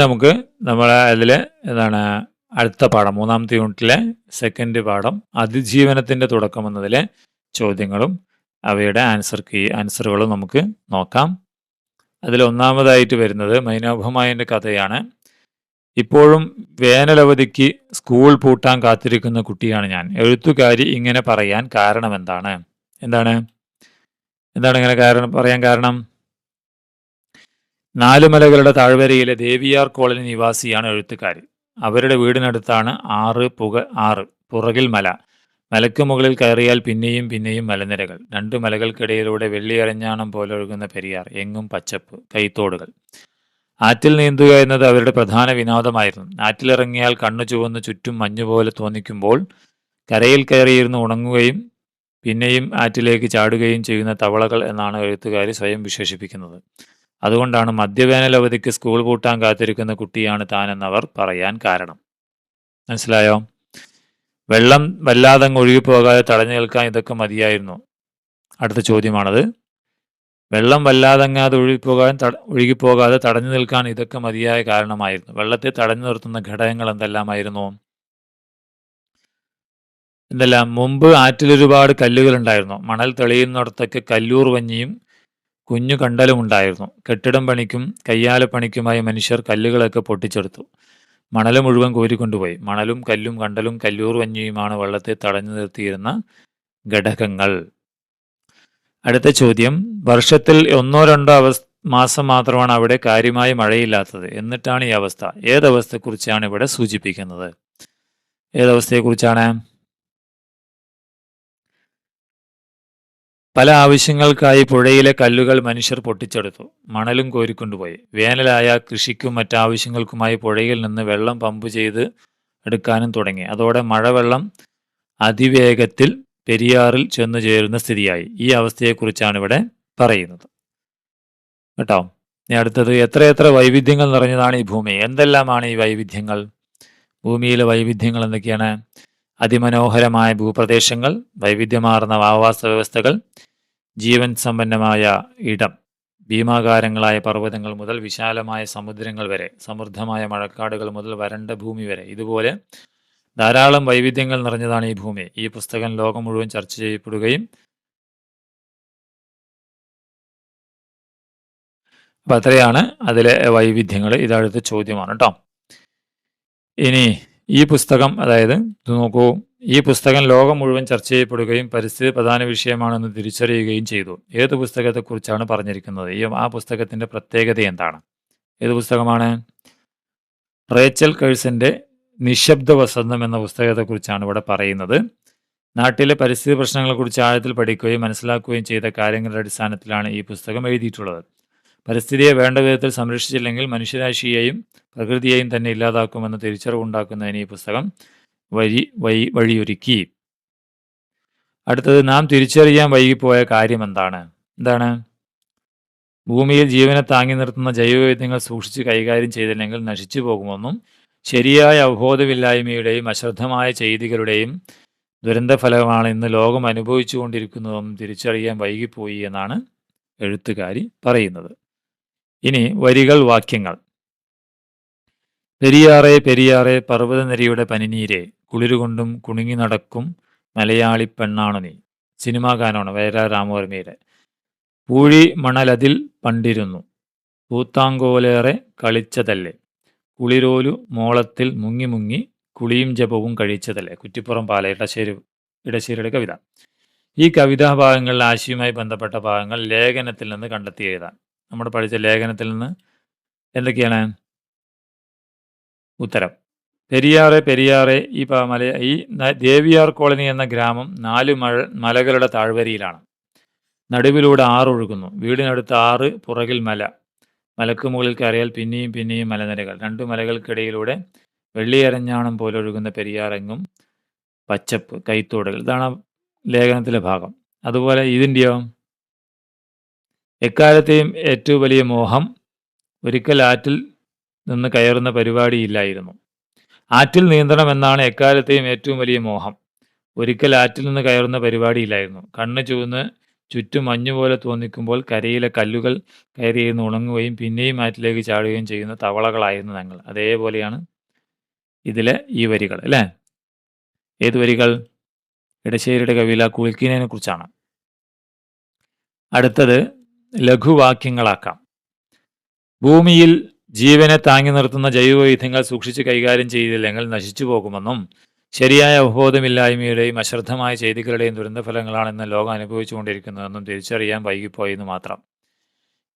നമുക്ക് നമ്മളെ അതിൽ എന്താണ് അടുത്ത പാഠം മൂന്നാമത്തെ യൂണിറ്റിലെ സെക്കൻഡ് പാഠം അതിജീവനത്തിന്റെ തുടക്കം എന്നതിലെ ചോദ്യങ്ങളും അവയുടെ ആൻസർ കീ ആൻസറുകളും നമുക്ക് നോക്കാം. അതിൽ ഒന്നാമതായിട്ട് വരുന്നത് മൈനോഭമായന്റെ കഥയാണ്. ഇപ്പോഴും വേനലവധിക്ക് സ്കൂൾ പൂട്ടാൻ കാത്തിരിക്കുന്ന കുട്ടിയാണ് ഞാൻ. എഴുത്തുകാരി ഇങ്ങനെ പറയാൻ കാരണം എന്താണ് എന്താണ്? എന്താണ് ഇങ്ങനെ കാരണം പറയാൻ കാരണം? നാലുമലകളുടെ താഴ്വരയിലെ ദേവിയാർ കോളനി നിവാസിയാണ് എഴുത്തുകാരി. അവരുടെ വീടിനടുത്താണ് ആറ് പുക ആറ് പുറകിൽ മല. മലയ്ക്ക് മുകളിൽ കയറിയാൽ പിന്നെയും പിന്നെയും മലനിരകൾ. രണ്ട് മലകൾക്കിടയിലൂടെ വെള്ളിയരഞ്ഞാണം പോലെ ഒഴുകുന്ന പെരിയാർ എങ്ങും പച്ചപ്പ് കൈത്തോടുകൾ. ആറ്റിൽ നീന്തുക എന്നത് അവരുടെ പ്രധാന വിനോദമായിരുന്നു. ആറ്റിലിറങ്ങിയാൽ കണ്ണു ചുവന്ന് ചുറ്റും മഞ്ഞുപോലെ തോന്നിക്കുമ്പോൾ കരയിൽ കയറിയിരുന്ന് ഉണങ്ങുകയും പിന്നെയും ആറ്റിലേക്ക് ചാടുകയും ചെയ്യുന്ന തവളകൾ എന്നാണ് എഴുത്തുകാരി സ്വയം വിശേഷിപ്പിക്കുന്നത്. അതുകൊണ്ടാണ് മദ്യവേനൽ അവധിക്ക് സ്കൂൾ പൂട്ടാൻ കാത്തിരിക്കുന്ന കുട്ടിയാണ് താനെന്നവർ പറയാൻ കാരണം. മനസ്സിലായോ? വെള്ളം വല്ലാതെ ഒഴുകിപ്പോകാതെ തടഞ്ഞു നിൽക്കാൻ ഇതൊക്കെ മതിയായിരുന്നു. അടുത്ത ചോദ്യമാണത്. വെള്ളം വല്ലാതങ്ങാതെ ഒഴുകിപ്പോകാൻ തട ഒഴുകിപ്പോകാതെ തടഞ്ഞു നിൽക്കാൻ ഇതൊക്കെ മതിയായ കാരണമായിരുന്നു. വെള്ളത്തെ തടഞ്ഞു നിർത്തുന്ന ഘടകങ്ങൾ എന്തെല്ലാമായിരുന്നു? എന്തെല്ലാം? മുമ്പ് ആറ്റിൽ ഒരുപാട് കല്ലുകൾ ഉണ്ടായിരുന്നു മണൽ തെളിയുന്നിടത്തൊക്കെ കല്ലൂർ വഞ്ഞിയും കുഞ്ഞു കണ്ടലും ഉണ്ടായിരുന്നു. കെട്ടിടം പണിക്കും കയ്യാലപ്പണിക്കുമായി മനുഷ്യർ കല്ലുകളൊക്കെ പൊട്ടിച്ചെടുത്തു. മണൽ മുഴുവൻ കോരിക്കൊണ്ടുപോയി. മണലും കല്ലും കണ്ടലും കല്ലൂർ വഞ്ഞിയുമാണ് വെള്ളത്തെ തടഞ്ഞു നിർത്തിയിരുന്ന ഘടകങ്ങൾ. അടുത്ത ചോദ്യം. വർഷത്തിൽ ഒന്നോ രണ്ടോ അവസ് മാസം മാത്രമാണ് അവിടെ കാര്യമായി മഴയില്ലാത്തത്. എന്നിട്ടാണ് ഈ അവസ്ഥ. ഏതവസ്ഥയെക്കുറിച്ചാണ് ഇവിടെ സൂചിപ്പിക്കുന്നത്? ഏതവസ്ഥയെക്കുറിച്ചാണ്? പല ആവശ്യങ്ങൾക്കായി പുഴയിലെ കല്ലുകൾ മനുഷ്യർ പൊട്ടിച്ചെടുത്തു. മണലും കോരിക്കൊണ്ടുപോയി. വേനലായ കൃഷിക്കും മറ്റാവശ്യങ്ങൾക്കുമായി പുഴയിൽ നിന്ന് വെള്ളം പമ്പ് ചെയ്ത് എടുക്കാനും തുടങ്ങി. അതോടെ മഴവെള്ളം അതിവേഗത്തിൽ പെരിയാറിൽ ചെന്നു ചേരുന്ന സ്ഥിതിയായി. ഈ അവസ്ഥയെക്കുറിച്ചാണ് ഇവിടെ പറയുന്നത്. കേട്ടോ? ഇനി അടുത്തത് എത്രയെത്ര വൈവിധ്യങ്ങൾ നിറഞ്ഞതാണ് ഈ ഭൂമി. എന്തെല്ലാമാണ് ഈ വൈവിധ്യങ്ങൾ? ഭൂമിയിലെ വൈവിധ്യങ്ങൾ എന്തൊക്കെയാണ്? അതിമനോഹരമായ ഭൂപ്രദേശങ്ങൾ വൈവിധ്യമാർന്ന ആവാസ വ്യവസ്ഥകൾ ജീവൻ സമ്പന്നമായ ഇടം ഭീമാകാരങ്ങളായ പർവതങ്ങൾ മുതൽ വിശാലമായ സമുദ്രങ്ങൾ വരെ സമൃദ്ധമായ മഴക്കാടുകൾ മുതൽ വരണ്ട ഭൂമി വരെ. ഇതുപോലെ ധാരാളം വൈവിധ്യങ്ങൾ നിറഞ്ഞതാണ് ഈ ഭൂമി. ഈ പുസ്തകം ലോകം മുഴുവൻ ചർച്ച ചെയ്യപ്പെടുകയും അപ്പം അത്രയാണ് അതിലെ വൈവിധ്യങ്ങൾ. ഇതടുത്ത ചോദ്യമാണ് കേട്ടോ. ഇനി ഈ പുസ്തകം അതായത് ഇത് നോക്കൂ. ഈ പുസ്തകം ലോകം മുഴുവൻ ചർച്ച ചെയ്യപ്പെടുകയും പരിസ്ഥിതി പ്രധാന വിഷയമാണെന്ന് തിരിച്ചറിയുകയും ചെയ്തു. ഏത് പുസ്തകത്തെക്കുറിച്ചാണ് പറഞ്ഞിരിക്കുന്നത്? ഈ ആ പുസ്തകത്തിന്റെ പ്രത്യേകത എന്താണ്? ഏത് പുസ്തകമാണ്? റേച്ചൽ കഴ്സിന്റെ നിശബ്ദ വസന്തം എന്ന പുസ്തകത്തെക്കുറിച്ചാണ് ഇവിടെ പറയുന്നത്. നാട്ടിലെ പരിസ്ഥിതി പ്രശ്നങ്ങളെക്കുറിച്ച് ആഴത്തിൽ പഠിക്കുകയും മനസ്സിലാക്കുകയും ചെയ്ത കാര്യങ്ങളുടെ അടിസ്ഥാനത്തിലാണ് ഈ പുസ്തകം എഴുതിയിട്ടുള്ളത്. പരിസ്ഥിതിയെ വേണ്ട വിധത്തിൽ സംരക്ഷിച്ചില്ലെങ്കിൽ മനുഷ്യരാശിയെയും പ്രകൃതിയെയും തന്നെ ഇല്ലാതാക്കുമെന്ന തിരിച്ചറിവുണ്ടാക്കുന്നതിന് ഈ പുസ്തകം വഴി വഴി വഴിയൊരുക്കി. അടുത്തത് നാം തിരിച്ചറിയാൻ വൈകിപ്പോയ കാര്യം എന്താണ്? എന്താണ്? ഭൂമിയിൽ ജീവനെ താങ്ങി നിർത്തുന്ന ജൈവവൈദ്യങ്ങൾ സൂക്ഷിച്ച് കൈകാര്യം ചെയ്തില്ലെങ്കിൽ നശിച്ചു പോകുമെന്നും ശരിയായ അവബോധമില്ലായ്മയുടെയും അശ്രദ്ധമായ ചെയ്തികളുടെയും ദുരന്തഫലമാണ് ഇന്ന് ലോകം അനുഭവിച്ചുകൊണ്ടിരിക്കുന്നതെന്നും തിരിച്ചറിയാൻ വൈകിപ്പോയി എന്നാണ് എഴുത്തുകാരി പറയുന്നത്. ഇനി വരികൾ വാക്യങ്ങൾ. പെരിയാറെ പെരിയാറെ പർവതനരിയുടെ പനിനീരെ. കുളിരുകൊണ്ടും കുണുങ്ങി നടക്കും മലയാളി പെണ്ണാണു നീ. സിനിമാ ഗാനമാണ് വേര രാമവർമ്മയുടെ. പൂഴി മണലതിൽ പണ്ടിരുന്നു. പൂത്താങ്കോലേറെ കളിച്ചതല്ലേ. കുളിരോലു മോളത്തിൽ മുങ്ങി മുങ്ങി കുളിയും ജപവും കഴിച്ചതല്ലേ. കുറ്റിപ്പുറം പാല ഇടശ്ശേരി ഇടശ്ശേരിയുടെ കവിത. ഈ കവിതാ ഭാഗങ്ങളിൽ ആശയവുമായി ബന്ധപ്പെട്ട ഭാഗങ്ങൾ ലേഖനത്തിൽ നിന്ന് കണ്ടെത്തി എഴുതാം നമ്മൾ പഠിച്ച ലേഖനത്തിൽ നിന്ന് എന്തൊക്കെയാണ്? ഉത്തരം. പെരിയാറെ പെരിയാറെ ഈ മല ഈ ദേവിയാർ കോളനി എന്ന ഗ്രാമം നാല് മഴ മലകളുടെ താഴ്വരയിലാണ്. നടുവിലൂടെ ആറ് ഒഴുകുന്നു വീടിനടുത്ത് ആറ് പുറകിൽ മല. മലക്ക് മുകളിൽ കയറിയാൽ പിന്നെയും പിന്നെയും മലനിരകൾ. രണ്ടു മലകൾക്കിടയിലൂടെ വെള്ളിയരഞ്ഞാണം പോലെ ഒഴുകുന്ന പെരിയാറെങ്ങും പച്ചപ്പ് കൈത്തോടുകൾ. ഇതാണ് ലേഖനത്തിലെ ഭാഗം. അതുപോലെ ഇതിന്റെയോ എക്കാലത്തെയും ഏറ്റവും വലിയ മോഹം ഒരിക്കൽ ആറ്റിൽ നിന്ന് കയറുന്ന പരിപാടിയില്ലായിരുന്നു. ആറ്റിൽ നീന്തണം എന്നാണ് എക്കാലത്തെയും ഏറ്റവും വലിയ മോഹം. ഒരിക്കൽ ആറ്റിൽ നിന്ന് കയറുന്ന പരിപാടിയില്ലായിരുന്നു. കണ്ണ് ചുവന്ന് ചുറ്റും മഞ്ഞുപോലെ തോന്നിക്കുമ്പോൾ കരയിലെ കല്ലുകൾ കയറിയിരുന്ന് ഉണങ്ങുകയും പിന്നെയും ആറ്റിലേക്ക് ചാടുകയും ചെയ്യുന്ന തവളകളായിരുന്നു ഞങ്ങൾ. അതേപോലെയാണ് ഇതിലെ ഈ വരികൾ അല്ലേ? ഏത് വരികൾ? ഇടശ്ശേരിയുടെ കവിയില കുളിക്കിനെ കുറിച്ചാണ്. അടുത്തത് ലഘുവാക്യങ്ങളാക്കാം. ഭൂമിയിൽ ജീവനെ താങ്ങി നിർത്തുന്ന ജൈവവൈവിധ്യങ്ങൾ സൂക്ഷിച്ച് കൈകാര്യം ചെയ്തില്ലെങ്കിൽ നശിച്ചു പോകുമെന്നും ശരിയായ അവബോധമില്ലായ്മയുടെയും അശ്രദ്ധമായ ചെയ്തികളുടെയും ദുരന്തഫലങ്ങളാണെന്ന് ലോകം അനുഭവിച്ചുകൊണ്ടിരിക്കുന്നതെന്നും തിരിച്ചറിയാൻ വൈകിപ്പോയെന്ന് മാത്രം.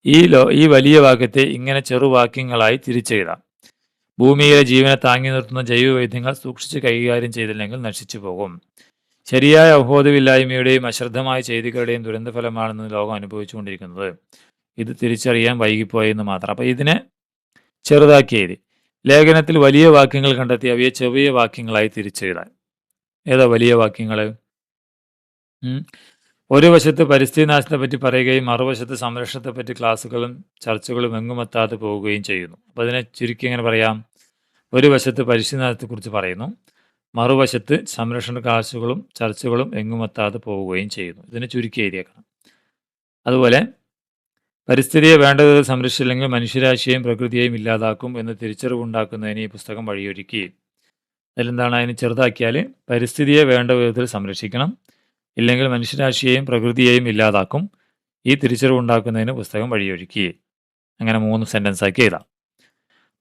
ഈ ലോ ഈ വലിയ വാക്യത്തെ ഇങ്ങനെ ചെറുവാക്യങ്ങളായി തിരിച്ചെഴുതാം. ഭൂമിയിലെ ജീവനെ താങ്ങി നിർത്തുന്ന ജൈവവൈദ്യങ്ങൾ സൂക്ഷിച്ച് കൈകാര്യം ചെയ്തില്ലെങ്കിൽ നശിച്ചു പോകും. ശരിയായ അവബോധമില്ലായ്മയുടെയും അശ്രദ്ധമായ ചെയ്തികളുടെയും ദുരന്തഫലമാണെന്ന് ലോകം അനുഭവിച്ചുകൊണ്ടിരിക്കുന്നത്. ഇത് തിരിച്ചറിയാൻ വൈകിപ്പോയെന്ന് മാത്രം. അപ്പോൾ ഇതിനെ ചെറുതാക്കി എഴുതി ലേഖനത്തിൽ വലിയ വാക്യങ്ങൾ കണ്ടെത്തി അവയെ ചെറിയ വാക്യങ്ങളായി തിരിച്ചെഴുതാൻ. ഏതാ വലിയ വാക്യങ്ങൾ ഒരു വശത്ത് പരിസ്ഥിതി നാശത്തെ പറ്റി പറയുകയും മറുവശത്ത് സംരക്ഷണത്തെ പറ്റി ക്ലാസ്സുകളും ചർച്ചകളും എങ്ങുമെത്താതെ പോവുകയും ചെയ്യുന്നു. അപ്പോൾ അതിനെ ചുരുക്കി എങ്ങനെ പറയാം? ഒരു വശത്ത് പരിസ്ഥിതി നാശത്തെക്കുറിച്ച് പറയുന്നു മറുവശത്ത് സംരക്ഷണ ക്ലാസ്സുകളും ചർച്ചകളും എങ്ങുമെത്താതെ പോവുകയും ചെയ്യുന്നു. ഇതിനെ ചുരുക്കി എഴുതിയേക്കണം. അതുപോലെ പരിസ്ഥിതിയെ വേണ്ടത് സംരക്ഷിച്ചില്ലെങ്കിൽ മനുഷ്യരാശിയെയും പ്രകൃതിയെയും ഇല്ലാതാക്കും എന്ന് തിരിച്ചറിവുണ്ടാക്കുന്നതിന് ഈ പുസ്തകം വഴിയൊരുക്കി. അതിലെന്താണ് അതിന് ചെറുതാക്കിയാൽ പരിസ്ഥിതിയെ വേണ്ട വിധത്തിൽ സംരക്ഷിക്കണം ഇല്ലെങ്കിൽ മനുഷ്യരാശിയെയും പ്രകൃതിയെയും ഇല്ലാതാക്കും. ഈ തിരിച്ചറിവുണ്ടാക്കുന്നതിന് പുസ്തകം വഴിയൊരുക്കി. അങ്ങനെ മൂന്ന് സെന്റൻസ് ആക്കി എഴുതാം.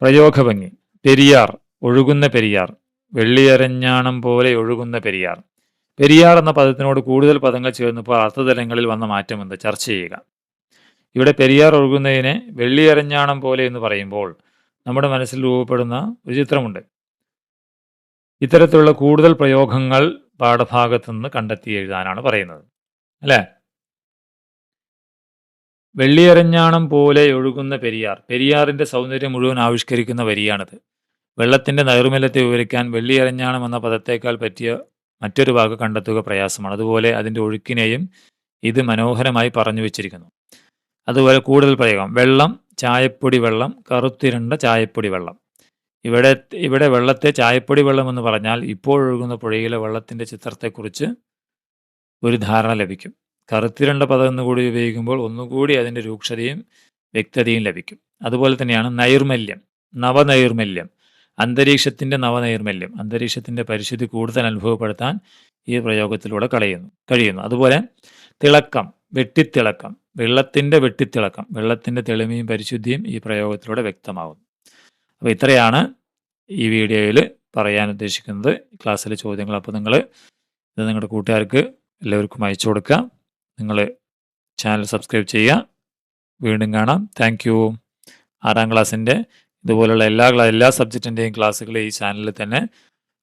പ്രയോഗഭംഗി. പെരിയാർ ഒഴുകുന്ന പെരിയാർ. വെള്ളിയരഞ്ഞാണം പോലെ ഒഴുകുന്ന പെരിയാർ. പെരിയാർ എന്ന പദത്തിനോട് കൂടുതൽ പദങ്ങൾ ചേർന്നപ്പോൾ അർത്ഥതലങ്ങളിൽ വന്ന മാറ്റം എന്ന് ചർച്ച ചെയ്യുക. ഇവിടെ പെരിയാർ ഒഴുകുന്നതിനെ വെള്ളിയരഞ്ഞാണം പോലെ എന്ന് പറയുമ്പോൾ നമ്മുടെ മനസ്സിൽ രൂപപ്പെടുന്ന ഒരു ചിത്രമുണ്ട്. ഇത്തരത്തിലുള്ള കൂടുതൽ പ്രയോഗങ്ങൾ പാഠഭാഗത്തു നിന്ന് കണ്ടെത്തി എഴുതാനാണ് പറയുന്നത്. അല്ലേ? വെള്ളിയരഞ്ഞാണം പോലെ ഒഴുകുന്ന പെരിയാർ പെരിയാറിന്റെ സൗന്ദര്യം മുഴുവൻ ആവിഷ്കരിക്കുന്ന വരിയാണിത്. വെള്ളത്തിന്റെ നൈർമല്യത്തെ വിവരിക്കാൻ വെള്ളിയരഞ്ഞാണം എന്ന പദത്തേക്കാൾ പറ്റിയ മറ്റൊരു വാക്ക് കണ്ടെത്തുക പ്രയാസമാണ്. അതുപോലെ അതിന്റെ ഒഴുക്കിനെയും ഇത് മനോഹരമായി പറഞ്ഞു വെച്ചിരിക്കുന്നു. അതുപോലെ കൂടുതൽ പ്രയോഗം. വെള്ളം ചായപ്പൊടി വെള്ളം കറുത്തിരണ്ട ചായപ്പൊടി വെള്ളം. ഇവിടെ ഇവിടെ വെള്ളത്തെ ചായപ്പൊടി വെള്ളം എന്ന് പറഞ്ഞാൽ ഇപ്പോൾ ഒഴുകുന്ന പുഴയിലെ വെള്ളത്തിന്റെ ചിത്രത്തെക്കുറിച്ച് ഒരു ധാരണ ലഭിക്കും. കറുത്തിരണ്ട പദം എന്നുകൂടി ഉപയോഗിക്കുമ്പോൾ ഒന്നുകൂടി അതിന്റെ രൂക്ഷതയും വ്യക്തതയും ലഭിക്കും. അതുപോലെ തന്നെയാണ് നൈർമല്യം നവനൈർമല്യം അന്തരീക്ഷത്തിന്റെ നവനൈർമല്യം. അന്തരീക്ഷത്തിന്റെ പരിശുദ്ധി കൂടുതൽ അനുഭവപ്പെടുത്താൻ ഈ പ്രയോഗത്തിലൂടെ കളയുന്നു കഴിയുന്നു. അതുപോലെ തിളക്കം വെട്ടിത്തിളക്കം വെള്ളത്തിന്റെ വെട്ടിത്തിളക്കം വെള്ളത്തിന്റെ തെളിമയും പരിശുദ്ധിയും ഈ പ്രയോഗത്തിലൂടെ വ്യക്തമാകുന്നു. അപ്പോൾ ഇത്രയാണ് ഈ വീഡിയോയിൽ പറയാൻ ഉദ്ദേശിക്കുന്നത്. ക്ലാസ്സിലെ ചോദ്യങ്ങൾ അപ്പോൾ നിങ്ങൾ ഇത് നിങ്ങളുടെ കൂട്ടുകാർക്ക് എല്ലാവർക്കും അയച്ചു കൊടുക്കുക. നിങ്ങൾ ചാനൽ സബ്സ്ക്രൈബ് ചെയ്യുക. വീണ്ടും കാണാം. താങ്ക് യു ആറാം ക്ലാസ്സിന്റെ ഇതുപോലുള്ള എല്ലാ എല്ലാ സബ്ജക്റ്റിന്റെയും ക്ലാസ്സുകൾ ഈ ചാനലിൽ തന്നെ.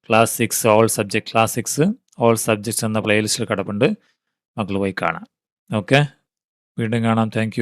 Class six all subject class six all subjects എന്ന പ്ലേലിസ്റ്റിൽ കിടപ്പുണ്ട്. മക്കൾ പോയി കാണാം. ഓക്കെ വീണ്ടും കാണാം. താങ്ക്